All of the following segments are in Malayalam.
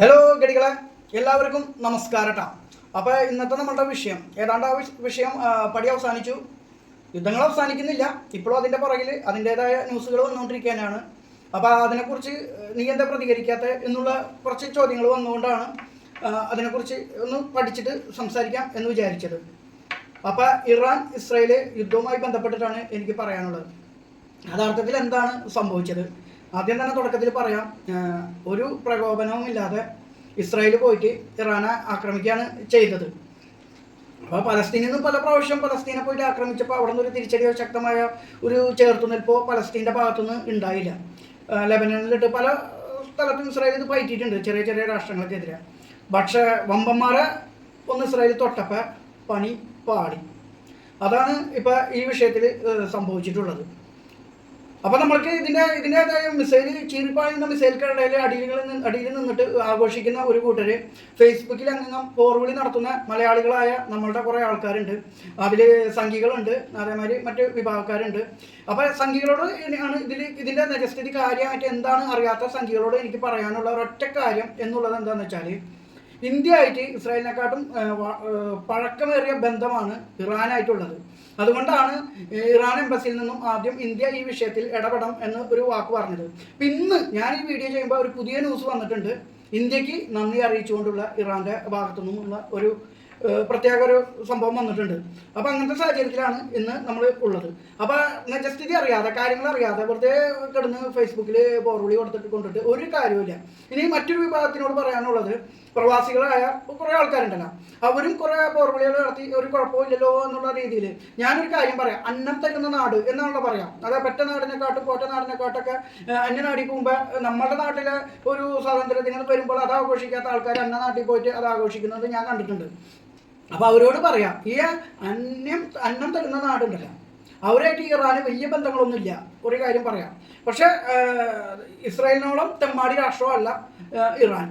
ഹലോ ഗടികളെ എല്ലാവർക്കും നമസ്കാരം കേട്ടോ അപ്പോൾ ഇന്നത്തെ നമ്മളുടെ വിഷയം. ഏതാണ്ട് ആ വിഷയം പടി അവസാനിച്ചു. യുദ്ധങ്ങൾ അവസാനിക്കുന്നില്ല. ഇപ്പോഴും അതിന്റെ പുറകിൽ അതിന്റെതായ ന്യൂസുകൾ വന്നുകൊണ്ടിരിക്കാനാണ് അപ്പോൾ അതിനെക്കുറിച്ച് നീ എന്താ പ്രതികരിക്കാത്ത എന്നുള്ള കുറച്ച് ചോദ്യങ്ങൾ വന്നുകൊണ്ടാണ് അതിനെക്കുറിച്ച് ഒന്ന് പഠിച്ചിട്ട് സംസാരിക്കാം എന്ന് വിചാരിച്ചത്. അപ്പോൾ ഇറാൻ ഇസ്രായേൽ യുദ്ധവുമായി ബന്ധപ്പെട്ടിട്ടാണ് എനിക്ക് പറയാനുള്ളത്. യഥാർത്ഥത്തിൽ എന്താണ് സംഭവിച്ചത്? ആദ്യം തന്നെ തുടക്കത്തിൽ പറയാം ഒരു പ്രകോപനവും ഇല്ലാതെ ഇസ്രായേൽ പോയിട്ട് ഇറാനെ ആക്രമിക്കുകയാണ് ചെയ്തത്. അപ്പോൾ പലസ്തീനിൽ നിന്ന് പല പ്രാവശ്യം പലസ്തീനെ പോയിട്ട് ആക്രമിച്ചപ്പോൾ അവിടെ നിന്ന് ഒരു തിരിച്ചടിയോ ശക്തമായ ഒരു ചേർത്തുനിൽപ്പോ പലസ്തീന്റെ ഭാഗത്തുനിന്ന് ഉണ്ടായില്ല. ലബനനിലിട്ട് പല സ്ഥലത്തും ഇസ്രായേൽ ഇത് പയറ്റിയിട്ടുണ്ട് ചെറിയ ചെറിയ രാഷ്ട്രങ്ങൾക്കെതിരെ. പക്ഷേ വമ്പന്മാരെ ഒന്ന് ഇസ്രായേൽ തൊട്ടപ്പോൾ പണി പാടി. അതാണ് ഇപ്പോൾ ഈ വിഷയത്തിൽ സംഭവിച്ചിട്ടുള്ളത്. അപ്പൊ നമ്മൾക്ക് ഇതിന്റെ ഇതിന്റെതായ മിസൈൽ ചീറിപ്പായുന്ന കടയിൽ അടിയിൽ നിന്ന് അടിയിൽ നിന്നിട്ട് ആഘോഷിക്കുന്ന ഒരു കൂട്ടര് ഫേസ്ബുക്കിൽ അങ്ങനെ പോർവിളി നടത്തുന്ന മലയാളികളായ നമ്മളുടെ കുറേ ആൾക്കാരുണ്ട്. അതിൽ സംഘികളുണ്ട് അതേമാതിരി മറ്റ് വിഭാഗക്കാരുണ്ട്. അപ്പൊ സംഘികളോട് ആണ് ഇതിൽ ഇതിന്റെ നിജസ്ഥിതി കാര്യമായിട്ട് എന്താണ് അറിയാത്ത സംഘികളോട് എനിക്ക് പറയാനുള്ള ഒരൊറ്റ കാര്യം എന്നുള്ളത് എന്താണെന്ന് വെച്ചാൽ ഇന്ത്യ ആയിട്ട് ഇസ്രായേലിനെക്കാട്ടും പഴക്കമേറിയ ബന്ധമാണ് ഇറാനായിട്ടുള്ളത്. അതുകൊണ്ടാണ് ഇറാൻ എംബസിയിൽ നിന്നും ആദ്യം ഇന്ത്യ ഈ വിഷയത്തിൽ ഇടപെടണം എന്ന് ഒരു വാക്ക് പറഞ്ഞത്. പിന്നെ ഞാൻ ഈ വീഡിയോ ചെയ്യുമ്പോൾ ഒരു പുതിയ ന്യൂസ് വന്നിട്ടുണ്ട്. ഇന്ത്യയ്ക്ക് നന്ദി അറിയിച്ചുകൊണ്ടുള്ള ഇറാന്റെ ഭാഗത്തു നിന്നുള്ള ഒരു പ്രത്യേക ഒരു സംഭവം വന്നിട്ടുണ്ട്. അപ്പോൾ അങ്ങനത്തെ സാഹചര്യത്തിലാണ് ഇന്ന് നമ്മൾ ഉള്ളത്. അപ്പോൾ നിജസ്ഥിതി അറിയാതെ കാര്യങ്ങൾ അറിയാതെ വെറുതെ കിടന്ന് ഫേസ്ബുക്കിൽ പോർവിളി കൊടുത്തിട്ട് കൊണ്ടിട്ട് ഒരു കാര്യമില്ല ഇനി മറ്റൊരു വിഭാഗത്തിനോട് പറയാനുള്ളത് പ്രവാസികളായ കുറേ ആൾക്കാരുണ്ടല്ലോ. അവരും കുറേ പോർവിളികൾ നടത്തി ഒരു കുഴപ്പമില്ലല്ലോ എന്നുള്ള രീതിയിൽ ഞാനൊരു കാര്യം പറയാം. അന്നം തരുന്ന നാട് എന്നാണല്ലോ പറയാം. അതായത് പെറ്റ നാടിനെക്കാട്ടും പോറ്റ നാടിനെക്കാട്ടൊക്കെ അന്യ നാടി പോകുമ്പോൾ നമ്മുടെ നാട്ടിലെ ഒരു സ്വാതന്ത്ര്യ ദിനം വരുമ്പോൾ അത് ആഘോഷിക്കാത്ത ആൾക്കാർ അന്ന നാട്ടിൽ പോയിട്ട് അത് ആഘോഷിക്കുന്നത് ഞാൻ കണ്ടിട്ടുണ്ട്. അപ്പോൾ അവരോട് പറയാം ഈ അന്യം അന്നം തരുന്ന നാടുണ്ടല്ലോ അവരായിട്ട് ഇറാന് വലിയ ബന്ധങ്ങളൊന്നുമില്ല ഒരു കാര്യം പറയാം. പക്ഷേ ഇസ്രായേലിനോളം തെമ്മാടി രാഷ്ട്രമല്ല ഇറാൻ.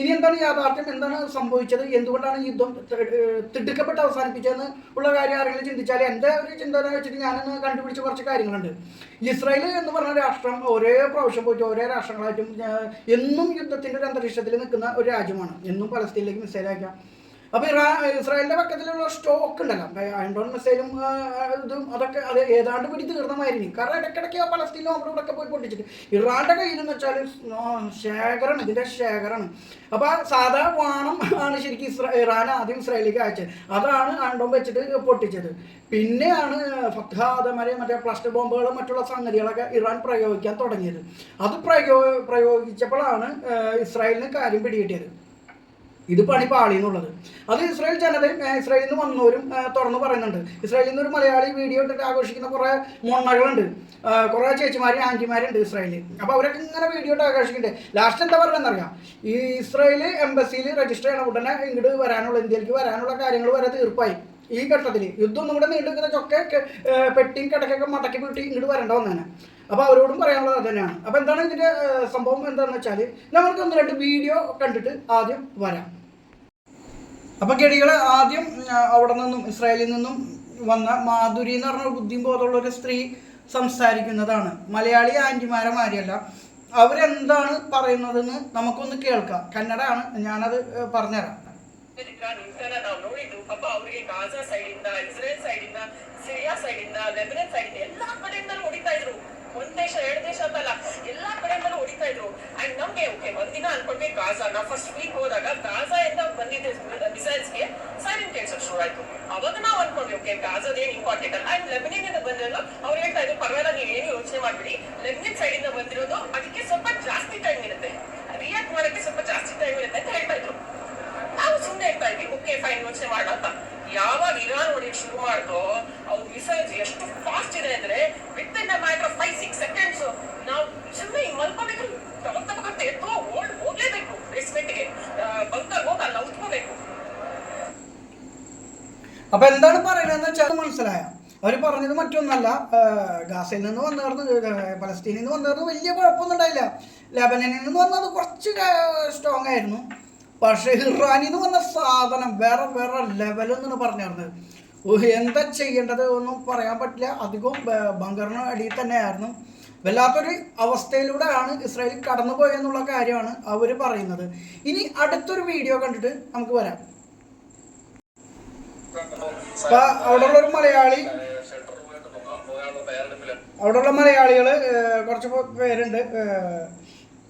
ഇനി എന്താണ് യാഥാർത്ഥ്യം? എന്താണ് സംഭവിച്ചത്? എന്തുകൊണ്ടാണ് യുദ്ധം തിടുക്കപ്പെട്ട് അവസാനിപ്പിച്ചതെന്ന് ഉള്ള കാര്യം ആരെങ്കിലും ചിന്തിച്ചാൽ എന്റെ ഒരു ചിന്തന വെച്ചിട്ട് ഞാനൊന്ന് കണ്ടുപിടിച്ച കുറച്ച് കാര്യങ്ങളുണ്ട്. ഇസ്രായേൽ എന്ന് പറഞ്ഞ രാഷ്ട്രം ഒരേ പ്രാവശ്യം പോയിട്ട് ഒരേ രാഷ്ട്രങ്ങളായിട്ടും എന്നും യുദ്ധത്തിന്റെ ഒരു അന്തരീക്ഷത്തിൽ നിൽക്കുന്ന ഒരു രാജ്യമാണ്. എന്നും പലസ്തീനിലേക്ക് മിസൈൽ അയക്കാം അപ്പോൾ ഇറാ ഇസ്രായേലിന്റെ പക്കത്തിലുള്ള സ്റ്റോക്ക് ഉണ്ടല്ലോ. അയൺഡോൺ മിസൈലും ഇതും അതൊക്കെ അത് ഏതാണ്ട് പിടി തീർന്നമായിരുന്നു കാരണം ഇടയ്ക്കിടയ്ക്ക് ആ പലസ്തീനും അവിടെ ഒക്കെ പോയി പൊട്ടിച്ചിട്ട് ഇറാന്റെ കയ്യിൽ എന്ന് വെച്ചാൽ ശേഖരമാണ് ഇതിന്റെ ശേഖരമാണ് അപ്പോൾ സാധാ വാണം ആണ് ശരിക്കും ഇസ്രാ ഇറാൻ ആദ്യം ഇസ്രായേലിലേക്ക് അയച്ചത്. അതാണ് അയൺഡോൺ വെച്ചിട്ട് പൊട്ടിച്ചത്. പിന്നെയാണ് ഫത്ഹ അതേമാതിരി മറ്റേ പ്ലാസ്റ്റിക് ബോംബുകളും മറ്റുള്ള സംഗതികളൊക്കെ ഇറാൻ പ്രയോഗിക്കാൻ തുടങ്ങിയത്. അത് പ്രയോ പ്രയോഗിച്ചപ്പോഴാണ് ഇസ്രായേലിന് കാര്യം പിടികിട്ടിയത്. ഇത് പണി പാളി എന്നുള്ളത്. അത് ഇസ്രായേൽ ജനതയും ഇസ്രായേലിൽ നിന്ന് വന്നവരും തുറന്നു പറയുന്നുണ്ട്. ഇസ്രായേലിൽ നിന്ന് ഒരു മലയാളി വീഡിയോ ഇട്ടിട്ട് ആഘോഷിക്കുന്ന കുറേ മൊണ്ണകളുണ്ട് കുറെ ചേച്ചിമാരും ആന്റിമാരുണ്ട് ഇസ്രായേലിൽ അപ്പോൾ അവരൊക്കെ ഇങ്ങനെ വീഡിയോ ഇട്ട് ആഘോഷിക്കുന്നുണ്ട്. ലാസ്റ്റ് എന്താ പറയുന്നറിയാം? ഈ ഇസ്രായേൽ എംബസിയിൽ രജിസ്റ്റർ ചെയ്യണ ഉടനെ ഇങ്ങോട്ട് വരാനുള്ള ഇന്ത്യയിലേക്ക് വരാനുള്ള കാര്യങ്ങൾ വരെ തീർപ്പായി. ഈ ഘട്ടത്തിൽ യുദ്ധം ഒന്നും കൂടെ നീണ്ടു നിൽക്കുന്ന ചൊക്കെ പെട്ടിയും കിടക്കൊക്കെ മടക്കി വീട്ടി ഇങ്ങോട്ട് വരേണ്ട വന്നേനെ. അപ്പോൾ അവരോടും പറയാനുള്ളത് അത് തന്നെയാണ് അപ്പോൾ എന്താണ് ഇതിൻ്റെ ഏഹ്, സംഭവം എന്താണെന്ന് വെച്ചാൽ നമുക്ക് ഒന്ന് രണ്ട് വീഡിയോ കണ്ടിട്ട് ആദ്യം വരാം അപ്പൊ ഗഡികള് ആദ്യം ആ, അവിടെ നിന്നും ഇസ്രായേലിൽ നിന്നും വന്ന മാധുരി എന്ന് പറഞ്ഞ ഒരു ബുദ്ധിയും ബോധമുള്ള ഒരു സ്ത്രീ സംസാരിക്കുന്നതാണ് മലയാളി ആന്റിമാരെ മാതിരിയല്ല അവരെന്താണ് പറയുന്നതെന്ന് നമുക്കൊന്ന് കേൾക്കാം കന്നഡയാണ് ഞാനത് ഏ, പറഞ്ഞുതരാം ಅಮೆರಿಕ ನಿಂತರ ನಾವು ನೋಡಿದ್ದು ಪಾಪ ಅವರಿಗೆ ಗಾಜಾ ಸೈಡ್ ಇಂದ ಇಸ್ರೇಲ್ ಸೈಡ್ ಇಂದ ಸಿರಿಯಾ ಸೈಡ್ ಇಂದ ಲೆಬನನ್ ಸೈಡ್ ಇಂದ ಎಲ್ಲಾ ಅನ್ಕೊಂಡ್ವಿ ಗಾಜಾ. ನಾವು ಫಸ್ಟ್ ವೀಕ್ ಹೋದಾಗ ಗಾಜಾ ಇಂದ ಬಂದಿದ್ದೆ ಮಿಸೈಲ್ಸ್ಗೆ ಸೈಲೆಂಟ್ ಕ್ಯಾನ್ಸರ್ ಶುರು ಆಯ್ತು. ಅವಾಗ ನಾವು ಅನ್ಕೊಂಡ್ವಿ ಓಕೆ ಗಾಜಾದ ಏನ್ ಇಂಪಾರ್ಟೆಂಟ್ ಅಲ್ಲ? ಅಂಡ್ ಲೆಬನಿನ್ ಇಂದ ಬಂದಿರೋದು, ಅವ್ರು ಹೇಳ್ತಾ ಇದ್ರು, ಪರವಾಗಿಲ್ಲ, ನೀವು ಏನು ಯೋಚನೆ ಮಾಡ್ಬಿಡಿ. ಲೆಬನಿನ್ ಸೈಡ್ ಇಂದ ಬಂದಿರೋದು, ಅದಕ್ಕೆ ಸ್ವಲ್ಪ ಜಾಸ್ತಿ ಟೈಮ್ ಇರುತ್ತೆ. ರಿಯಾಕ್ಟ್ ಮಾಡಕ್ಕೆ ಸ್ವಲ್ಪ ಜಾಸ್ತಿ ಟೈಮ್ ಇರುತ್ತೆ ಅಂತ ಹೇಳ್ತಾ ಇದ್ರು. ನಾವು ಸುಮ್ಮನೆ ಇರ್ತಾ ಇದ್ವಿ ಓಕೆ ಫೈನ್ ಯೋಚನೆ ಮಾಡೋಣ ಅಂತ. ಯಾವಾಗ ಇರಾನ್ ಶುರು ಮಾಡ್ದೋ ಅವ್ರ ಮಿಸೈಲ್ಸ್ ಎಷ್ಟು ಫಾಸ್ಟ್ ಇದೆ ಅಂದ್ರೆ within matter of five six seconds ನಾವು ಸುಮ್ಮನೆ ಮಲ್ಕೋಬೇಕು അപ്പൊ എന്താണ് പറയുന്നതെന്ന് വെച്ചാൽ മനസ്സിലായോ. അവർ പറഞ്ഞത് മറ്റൊന്നല്ല. ഗാസയിൽ നിന്ന് വന്നിരുന്നു പലസ്തീനിൽ നിന്ന് വന്നിരുന്നു വലിയ കുഴപ്പമൊന്നും ഉണ്ടായില്ല ലബനനിൽ നിന്ന് വന്നത് കുറച്ച് സ്ട്രോങ് ആയിരുന്നു. പക്ഷേ ഇറാനിൽ നിന്ന് വന്ന സാധനം വേറെ വേറെ ലെവലെന്നാണ് പറഞ്ഞിരുന്നത്. എന്താ ചെയ്യേണ്ടത് ഒന്നും പറയാൻ പറ്റില്ല. അധികവും ബങ്കറിന് അടിയിൽ തന്നെയായിരുന്നു. വല്ലാത്തൊരു അവസ്ഥയിലൂടെയാണ് ഇസ്രായേൽ കടന്നുപോയെന്നുള്ള കാര്യമാണ് അവർ പറയുന്നത്. ഇനി അടുത്തൊരു വീഡിയോ കണ്ടിട്ട് നമുക്ക് വരാം. അപ്പൊ അവിടെയുള്ള ഒരു മലയാളി അവിടെയുള്ള മലയാളികൾ കുറച്ച് പേരുണ്ട്.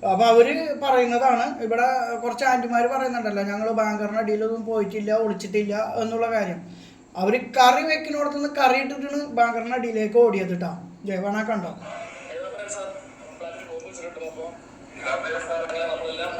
അപ്പോൾ അവർ പറയുന്നതാണ് ഇവിടെ കുറച്ച് ആന്റിമാർ പറയുന്നുണ്ടല്ലോ ഞങ്ങൾ ബാങ്കറിന്റെ അടിയിലൊന്നും പോയിട്ടില്ല ഒളിച്ചിട്ടില്ല എന്നുള്ള കാര്യം. അവർ കറി വെക്കുന്നിടത്ത് നിന്ന് കറി ഇട്ടിട്ടാണ് ബാങ്കറിന്റെ അടിയിലേക്ക് ഓടിയത് കേട്ടോ ജയവാണ കണ്ടോ? നമ്മളെല്ലാം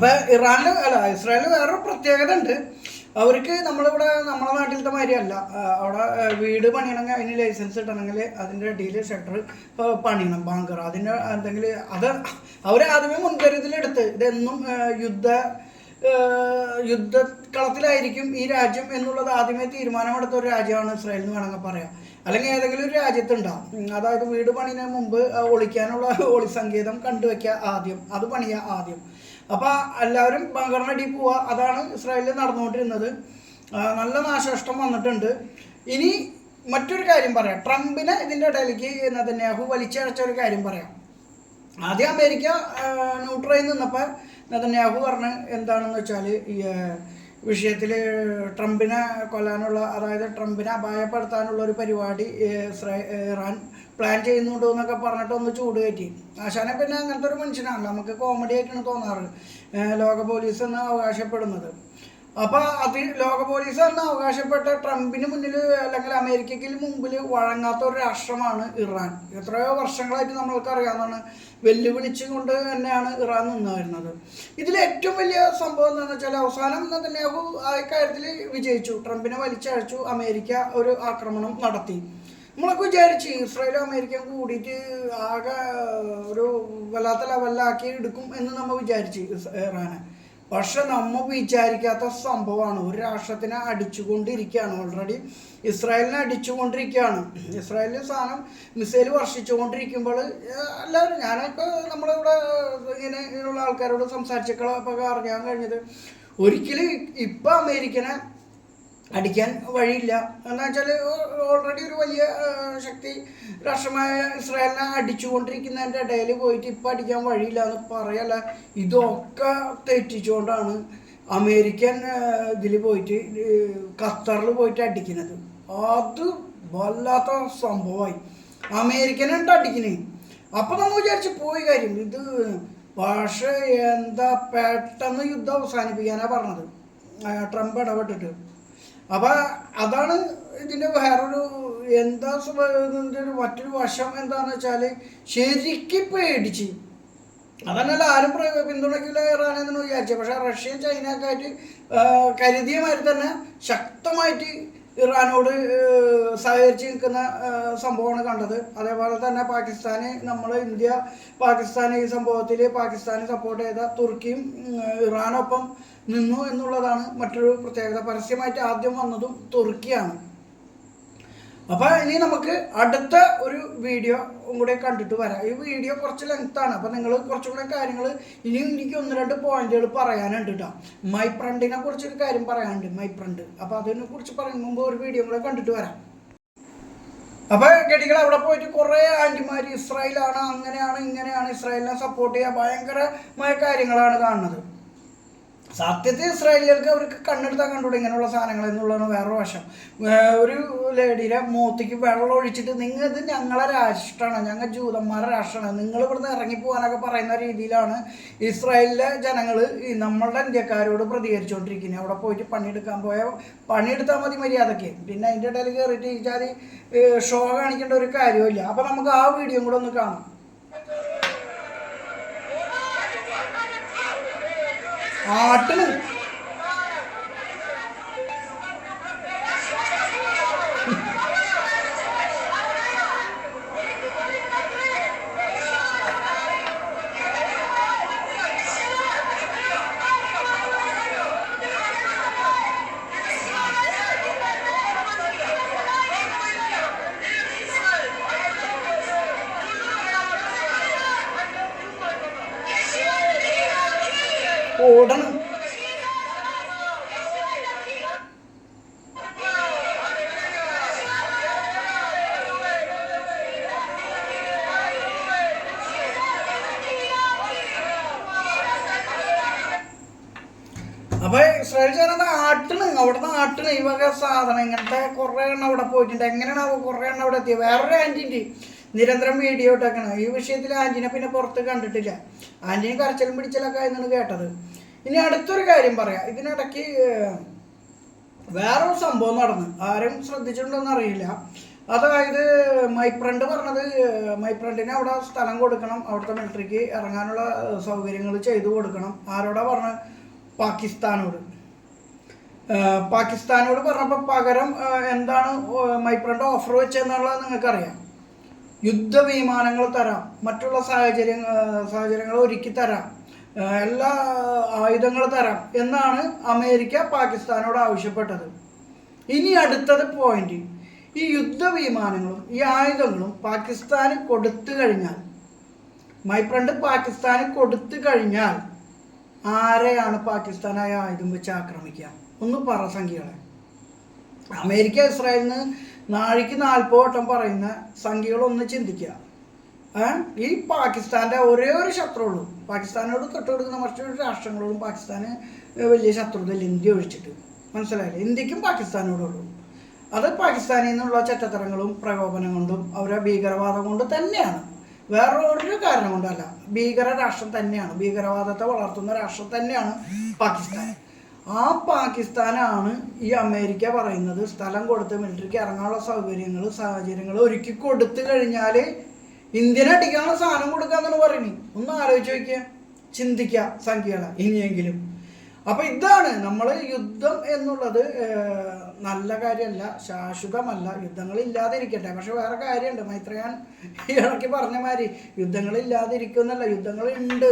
അപ്പോൾ ഇറാനിൽ അല്ല ഇസ്രായേലിൽ വേറൊരു പ്രത്യേകത ഉണ്ട്. അവർക്ക് നമ്മളിവിടെ നമ്മളെ നാട്ടിലത്തെ മാതിരിയല്ല. അവിടെ വീട് പണിയണമെങ്കിൽ അതിന് ലൈസൻസ് കിട്ടണമെങ്കിൽ അതിന്റെ ഇടയിൽ ഷട്ടർ പണിയണം ബാങ്കർ അതിന്റെ എന്തെങ്കിലും അത് അവർ ആദ്യമേ മുൻകരുതലെടുത്ത് ഇതെന്നും യുദ്ധ യുദ്ധക്കളത്തിലായിരിക്കും ഈ രാജ്യം എന്നുള്ളത് ആദ്യമേ തീരുമാനമെടുത്ത ഒരു രാജ്യമാണ് ഇസ്രായേൽ എന്ന് വേണമെങ്കിൽ പറയാം. അല്ലെങ്കിൽ ഏതെങ്കിലും ഒരു രാജ്യത്തുണ്ടാവും. അതായത് വീട് പണിയുന്നതിന് മുമ്പ് ഒളിക്കാനുള്ള ഒളി സങ്കേതം കണ്ടുവെക്കുക ആദ്യം. അത് പണിയുക ആദ്യം. അപ്പോൾ എല്ലാവരും ബങ്കറിനടി പോവുക അതാണ് ഇസ്രായേലിൽ നടന്നുകൊണ്ടിരുന്നത്. നല്ല നാശനഷ്ടം വന്നിട്ടുണ്ട്. ഇനി മറ്റൊരു കാര്യം പറയാം. ട്രംപിനെ ഇതിന്റെ ഇടയിലേക്ക് നെതന്യാഹു വലിച്ചഴച്ച ഒരു കാര്യം പറയാം. ആദ്യം അമേരിക്ക ന്യൂട്രലിൽ നിന്നപ്പോൾ നെതന്യാഹു പറഞ്ഞ് എന്താണെന്ന് വെച്ചാൽ ഈ വിഷയത്തിൽ ട്രംപിനെ കൊല്ലാനുള്ള അതായത് ട്രംപിനെ അപായപ്പെടുത്താനുള്ള ഒരു പരിപാടി ഇസ്രായേൽ ഇറാൻ പ്ലാൻ ചെയ്യുന്നുണ്ടോ എന്നൊക്കെ പറഞ്ഞിട്ട് ഒന്ന് ചൂട് കയറ്റി. ആശാനെ പിന്നെ അങ്ങനത്തെ ഒരു മനുഷ്യനാണ്. നമുക്ക് കോമഡി ആയിട്ടാണ് തോന്നാറ്. ലോക പോലീസ് എന്ന് അവകാശപ്പെടുന്നത്. അപ്പോൾ അത് ലോക പോലീസ് എന്ന് അവകാശപ്പെട്ട ട്രംപിന് മുന്നിൽ അല്ലെങ്കിൽ അമേരിക്കയ്ക്ക് മുമ്പിൽ വഴങ്ങാത്ത ഒരു രാഷ്ട്രമാണ് ഇറാൻ. എത്രയോ വർഷങ്ങളായിട്ട് നമ്മൾക്ക് അറിയാവുന്നതാണ്. വെല്ലുവിളിച്ചുകൊണ്ട് തന്നെയാണ് ഇറാൻ നിന്ന് വരുന്നത്. ഇതിൽ ഏറ്റവും വലിയ സംഭവം എന്താണെന്ന് വെച്ചാൽ അവസാനം നെതന്യാഹു ആ കാര്യത്തിൽ വിജയിച്ചു. ട്രംപിനെ വലിച്ചഴച്ചു. അമേരിക്ക ഒരു ആക്രമണം നടത്തി. നമ്മളൊക്കെ വിചാരിച്ച് ഇസ്രായേലും അമേരിക്കയും കൂടിയിട്ട് ആകെ ഒരു വല്ലാത്ത ലെവലിലാക്കി എടുക്കും എന്ന് നമ്മൾ വിചാരിച്ച് ഇറാനെ. പക്ഷെ നമ്മൾ വിചാരിക്കാത്ത സംഭവമാണ്. ഒരു രാഷ്ട്രത്തിനെ അടിച്ചുകൊണ്ടിരിക്കുകയാണ്. ഓൾറെഡി ഇസ്രായേലിനെ അടിച്ചുകൊണ്ടിരിക്കുകയാണ്. ഇസ്രായേലിൽ സാധനം മിസൈൽ വർഷിച്ചുകൊണ്ടിരിക്കുമ്പോൾ എല്ലാവരും ഞാനൊക്കെ നമ്മളിവിടെ ഇങ്ങനെ ഇങ്ങനെയുള്ള ആൾക്കാരോട് സംസാരിച്ചപ്പോൾ അറിയാൻ കഴിഞ്ഞത് ഒരിക്കലും ഇപ്പം അമേരിക്കനെ അടിക്കാൻ വഴിയില്ല. എന്ന് വെച്ചാൽ ഓൾറെഡി ഒരു വലിയ ശക്തി രാഷ്ട്രമായ ഇസ്രായേലിനെ അടിച്ചുകൊണ്ടിരിക്കുന്നതിന്റെ ഇടയിൽ പോയിട്ട് ഇപ്പം അടിക്കാൻ വഴിയില്ല എന്ന് പറയല്ല. ഇതൊക്കെ തെറ്റിച്ചുകൊണ്ടാണ് അമേരിക്കൻ ഇതിൽ പോയിട്ട് ഖത്തറിൽ പോയിട്ട് അടിക്കുന്നത്. അത് വല്ലാത്ത സംഭവമായി. അമേരിക്കനുണ്ട് അടിക്കുന്നത് അപ്പം നമ്മൾ വിചാരിച്ച് പോയി കാര്യം. ഇത് പക്ഷേ എന്താ പെട്ടെന്ന് യുദ്ധം അവസാനിപ്പിക്കാനാണ് പറഞ്ഞത്. ട്രംപ് ഇടപെട്ടിട്ട്. അപ്പൊ അതാണ് ഇതിന്റെ വേറൊരു എന്താ സ്വഭാവത്തിന്റെ ഒരു മറ്റൊരു വശം എന്താന്ന് വെച്ചാൽ ശരിക്ക് പേടിച്ച്. അതന്നല്ല ആരും പിന്തുണയ്ക്കില്ല ഇറാനെന്ന് വിചാരിച്ചത് പക്ഷെ റഷ്യയും ചൈനക്കായിട്ട് കരുതിയ മാതിരി തന്നെ ശക്തമായിട്ട് ഇറാനോട് സഹകരിച്ച് നിൽക്കുന്ന സംഭവമാണ് കണ്ടത്. അതേപോലെ തന്നെ പാകിസ്ഥാന് നമ്മൾ ഇന്ത്യ പാകിസ്ഥാൻ ഈ സംഭവത്തിൽ പാകിസ്ഥാനെ സപ്പോർട്ട് ചെയ്ത തുർക്കിയും ഇറാനൊപ്പം നിന്നു എന്നുള്ളതാണ് മറ്റൊരു പ്രത്യേകത. പരസ്യമായിട്ട് ആദ്യം വന്നതും തുർക്കിയാണ്. അപ്പൊ ഇനി നമുക്ക് അടുത്ത ഒരു വീഡിയോ കൂടെ കണ്ടിട്ട് വരാം. ഈ വീഡിയോ കുറച്ച് ലെങ്ത്താണ് അപ്പോൾ നിങ്ങൾ കുറച്ചുകൂടെ കാര്യങ്ങൾ ഇനിയും എനിക്ക് ഒന്ന് രണ്ട് പോയിന്റുകൾ പറയാനുണ്ട് കേട്ടോ മൈ ഫ്രണ്ടിനെ കുറിച്ചൊരു കാര്യം പറയാനുണ്ട്. മൈ ഫ്രണ്ട് അപ്പോൾ അതിനെ കുറിച്ച് പറയുന്ന മുമ്പ് ഒരു വീഡിയോ കൂടെ കണ്ടിട്ട് വരാം. അപ്പോൾ ഗഡികൾ അവിടെ പോയിട്ട് കുറെ ആന്റിമാർ ഇസ്രായേലാണ് അങ്ങനെയാണ് ഇങ്ങനെയാണ് ഇസ്രായേലിനെ സപ്പോർട്ട് ചെയ്യുക ഭയങ്കരമായ കാര്യങ്ങളാണ് കാണുന്നത്. സത്യത്തിൽ ഇസ്രായേലികൾക്ക് അവർക്ക് കണ്ണെടുത്താൽ കണ്ടുകൂടെ? ഇങ്ങനെയുള്ള സാധനങ്ങൾ എന്നുള്ളതാണ് വേറൊരു വശം. ഒരു ലേഡിയുടെ മൂത്തിക്ക് വെള്ളം ഒഴിച്ചിട്ട് നിങ്ങൾ ഇത് ഞങ്ങളെ രാഷ്ട്രമാണ് ഞങ്ങൾ ജൂതന്മാരുടെ രാഷ്ട്രമാണ് നിങ്ങൾ ഇവിടുന്ന് ഇറങ്ങിപ്പോകാനൊക്കെ പറയുന്ന രീതിയിലാണ് ഇസ്രായേലിലെ ജനങ്ങൾ ഈ നമ്മളുടെ ഇന്ത്യക്കാരോട് പ്രതികരിച്ചുകൊണ്ടിരിക്കുന്നത് അവിടെ പോയിട്ട് പണിയെടുക്കാൻ പോയ പണിയെടുത്താൽ മതി മര്യാദയ്ക്ക് പിന്നെ അതിന്റെ ഇടയിൽ കയറിയിട്ട് ഈ ജാതി ഷോ കാണിക്കേണ്ട ഒരു കാര്യമില്ല അപ്പോൾ നമുക്ക് ആ വീഡിയോ കൂടെ ഒന്ന് കാണാം. ஆட்டலு അപ്പൊ ഇസ്രായേൽ ജനത ആട്ടണ് അവിടെ ആട്ടണ് ഈ വക സാധനം ഇങ്ങനത്തെ കുറെ എണ്ണം അവിടെ പോയിട്ടുണ്ട്. എങ്ങനെയാണ് അവ കുറെ എണ്ണം അവിടെ എത്തിയത്. വേറൊരു ആന്റിന്റെ നിരന്തരം വീഡിയോ ഇട്ടേക്കണം. ഈ വിഷയത്തിൽ ആന്റിനെ പിന്നെ പുറത്ത് കണ്ടിട്ടില്ല. ആന്റിനെ കരച്ചിലും പിടിച്ചലൊക്കെ ആയിരുന്നു കേട്ടത്. ഇനി അടുത്തൊരു കാര്യം പറയാം. ഇതിനിടയ്ക്ക് വേറൊരു സംഭവം നടന്നു. ആരും ശ്രദ്ധിച്ചിട്ടുണ്ടോന്ന് അറിയില്ല. അതായത് മൈപ്രണ്ട് പറഞ്ഞത് മൈപ്രണ്ടിന് അവിടെ സ്ഥലം കൊടുക്കണം. അവിടുത്തെ മിലിറ്ററിക്ക് ഇറങ്ങാനുള്ള സൗകര്യങ്ങൾ ചെയ്തു കൊടുക്കണം. ആരോടാ പറഞ്ഞത്? പാകിസ്ഥാനോട്. പാകിസ്ഥാനോട് പറഞ്ഞപ്പോൾ പകരം എന്താണ് മൈപ്രണ്ട് ഓഫർ വെച്ചെന്നുള്ളത് നിങ്ങൾക്കറിയാം. യുദ്ധവിമാനങ്ങൾ തരാം മറ്റുള്ള സാഹചര്യ സാഹചര്യങ്ങൾ ഒരുക്കി തരാം എല്ലാ ആയുധങ്ങൾ തരാം എന്നാണ് അമേരിക്ക പാകിസ്ഥാനോട് ആവശ്യപ്പെട്ടത്. ഇനി അടുത്തത് പോയിന്റ് ഈ യുദ്ധവിമാനങ്ങളും ഈ ആയുധങ്ങളും പാകിസ്ഥാന് കൊടുത്തു കഴിഞ്ഞാൽ മൈപ്രണ്ട് പാകിസ്ഥാന് കൊടുത്തു കഴിഞ്ഞാൽ ആരെയാണ് പാകിസ്ഥാനായ ആയുധം വെച്ച് ആക്രമിക്കുക? ഒന്ന് പറ സംഖ്യകളെ. അമേരിക്ക ഇസ്രായേലിന് നാഴിക്ക് നാൽപ്പത് വട്ടം പറയുന്ന സംഖ്യകളൊന്ന് ചിന്തിക്കുക? ഈ പാകിസ്ഥാന്റെ ഒരേ ഒരു ശത്രുള്ളൂ പാകിസ്ഥാനോട് തൊട്ടുകൊടുക്കുന്ന മറ്റൊരു രാഷ്ട്രങ്ങളോടും പാകിസ്ഥാന് വലിയ ശത്രുതയില്ല. ഇന്ത്യ ഒഴിച്ചിട്ട്. മനസ്സിലായില്ലേ? ഇന്ത്യക്കും പാകിസ്ഥാനോടുള്ളൂ അത് പാകിസ്ഥാനിൽ നിന്നുള്ള ചറ്റത്തരങ്ങളും പ്രകോപനം കൊണ്ടും അവരുടെ ഭീകരവാദം കൊണ്ട് തന്നെയാണ്. വേറെ ഒരു കാരണം കൊണ്ടല്ല. ഭീകര രാഷ്ട്രം തന്നെയാണ്. ഭീകരവാദത്തെ വളർത്തുന്ന രാഷ്ട്രം തന്നെയാണ് പാകിസ്ഥാൻ. ആ പാകിസ്ഥാനാണ് ഈ അമേരിക്ക പറയുന്നത് സ്ഥലം കൊടുത്ത് മിലിറ്ററിക്ക് ഇറങ്ങാനുള്ള സൗകര്യങ്ങൾ സാഹചര്യങ്ങൾ ഒരുക്കി കൊടുത്തു കഴിഞ്ഞാൽ ഇന്ത്യനെ അടിക്കാനുള്ള സാധനം കൊടുക്കാന്നാണ് പറയുന്നത് ഒന്ന് ആലോചിച്ച് നോക്കിയ. ചിന്തിക്കുക സംഖ്യകള ഇനിയെങ്കിലും. അപ്പൊ ഇതാണ് നമ്മൾ യുദ്ധം എന്നുള്ളത് നല്ല കാര്യമല്ല ശാശ്വതമല്ല. യുദ്ധങ്ങൾ ഇല്ലാതിരിക്കട്ടെ പക്ഷെ വേറെ കാര്യമുണ്ട്. മൈത്രയാൻ ഇടയ്ക്ക് പറഞ്ഞ മാതിരി യുദ്ധങ്ങൾ ഉണ്ട്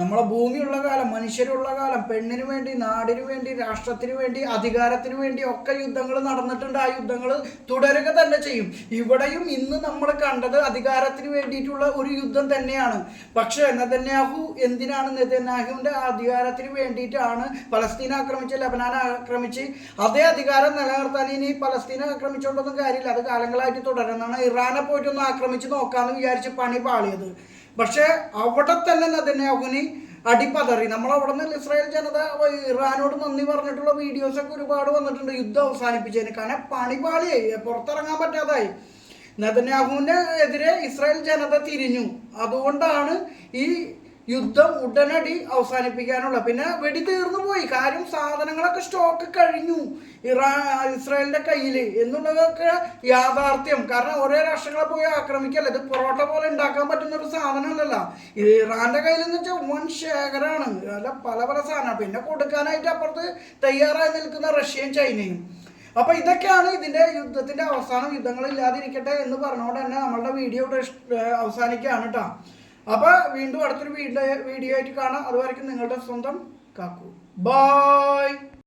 നമ്മളെ ഭൂമിയുള്ള കാലം മനുഷ്യരുള്ള കാലം പെണ്ണിന് വേണ്ടി നാടിനു വേണ്ടി രാഷ്ട്രത്തിന് വേണ്ടി അധികാരത്തിന് വേണ്ടി ഒക്കെ യുദ്ധങ്ങൾ നടന്നിട്ടുണ്ട്. ആ യുദ്ധങ്ങൾ തുടരുക തന്നെ ചെയ്യും. ഇവിടെയും ഇന്ന് നമ്മൾ കണ്ടത് അധികാരത്തിന് വേണ്ടിയിട്ടുള്ള ഒരു യുദ്ധം തന്നെയാണ്. പക്ഷേ നെതന്യാഹു എന്തിനാണ് നെതന്യാഹുവിന്റെ അധികാരത്തിന് വേണ്ടിയിട്ടാണ് പലസ്തീൻ ആക്രമിച്ച് ലബനാൻ ആക്രമിച്ച് അതേ അധികാരം നിലനിർത്താൻ ഇനി പലസ്തീനെ ആക്രമിച്ചുകൊണ്ടൊന്നും കാര്യമില്ല. അത് കാലങ്ങളായിട്ട് തുടരുന്നതാണ്. ഇറാനെ പോയിട്ടൊന്ന് ആക്രമിച്ച് നോക്കാമെന്ന് വിചാരിച്ച് പണി പാളിയത്. പക്ഷേ അവിടെ തന്നെ നെതന്യാഹുവിന് അടിപ്പതറി നമ്മളവിടെ നിന്ന് ഇസ്രായേൽ ജനത ഇറാനോട് നന്ദി പറഞ്ഞിട്ടുള്ള വീഡിയോസ് ഒക്കെ ഒരുപാട് വന്നിട്ടുണ്ട്. യുദ്ധം അവസാനിപ്പിച്ചതിന്. കാരണം പണി പണിപാളിയായി പുറത്തിറങ്ങാൻ പറ്റാതായി. നെതന്യാഹുവിന്റെ എതിരെ ഇസ്രായേൽ ജനത തിരിഞ്ഞു. അതുകൊണ്ടാണ് ഈ യുദ്ധം ഉടനടി അവസാനിപ്പിക്കാനുള്ള. പിന്നെ വെടി തീർന്നു പോയി. കാര്യം സാധനങ്ങളൊക്കെ സ്റ്റോക്ക് കഴിഞ്ഞു. ഇറാൻ ഇസ്രായേലിന്റെ കയ്യിൽ എന്നുള്ളതൊക്കെ യാഥാർത്ഥ്യം. കാരണം ഓരോ രാഷ്ട്രങ്ങളെ പോയി ആക്രമിക്കല്ല? ഇത് പൊറോട്ട പോലെ ഉണ്ടാക്കാൻ പറ്റുന്ന ഒരു സാധനമല്ലല്ലോ ഇറാന്റെ കയ്യിൽ എന്ന് വെച്ചാൽ വൻ ശേഖരമാണ് അല്ല പല പല സാധനമാണ്. പിന്നെ കൊടുക്കാനായിട്ട് അപ്പുറത്ത് തയ്യാറായി നിൽക്കുന്ന റഷ്യയും ചൈനയും. അപ്പൊ ഇതൊക്കെയാണ് ഇതിന്റെ യുദ്ധത്തിന്റെ അവസാനം. യുദ്ധങ്ങൾ ഇല്ലാതിരിക്കട്ടെ എന്ന് പറഞ്ഞുകൊണ്ട് തന്നെ നമ്മളുടെ വീഡിയോ ഇവിടെ അവസാനിക്കുകയാണ് കേട്ടോ അപ്പൊ വീണ്ടും അടുത്തൊരു വീഡിയോ വീഡിയോ ആയിട്ട് കാണാം. അതുവരെയ്ക്കും നിങ്ങളുടെ സ്വന്തം കാക്കു. ബൈ